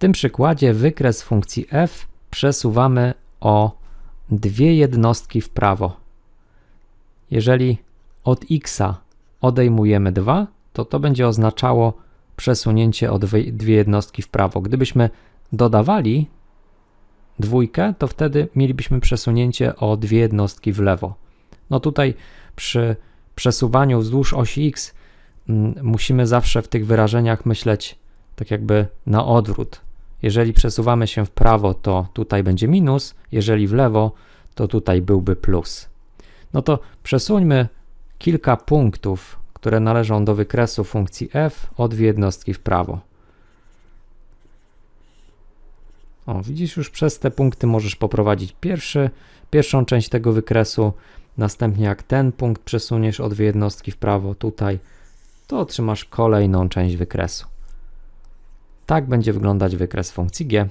tym przykładzie wykres funkcji f przesuwamy o dwie jednostki w prawo. Jeżeli od x odejmujemy 2, to to będzie oznaczało przesunięcie o dwie, dwie jednostki w prawo. Gdybyśmy dodawali dwójkę, to wtedy mielibyśmy przesunięcie o dwie jednostki w lewo. No tutaj przy przesuwaniu wzdłuż osi x mm, musimy zawsze w tych wyrażeniach myśleć tak jakby na odwrót. Jeżeli przesuwamy się w prawo, to tutaj będzie minus, jeżeli w lewo, to tutaj byłby plus. No to przesuńmy kilka punktów, które należą do wykresu funkcji f o dwie jednostki w prawo. O, widzisz, już przez te punkty możesz poprowadzić pierwszy, pierwszą część tego wykresu. Następnie, jak ten punkt przesuniesz o dwie jednostki w prawo tutaj, to otrzymasz kolejną część wykresu. Tak będzie wyglądać wykres funkcji g.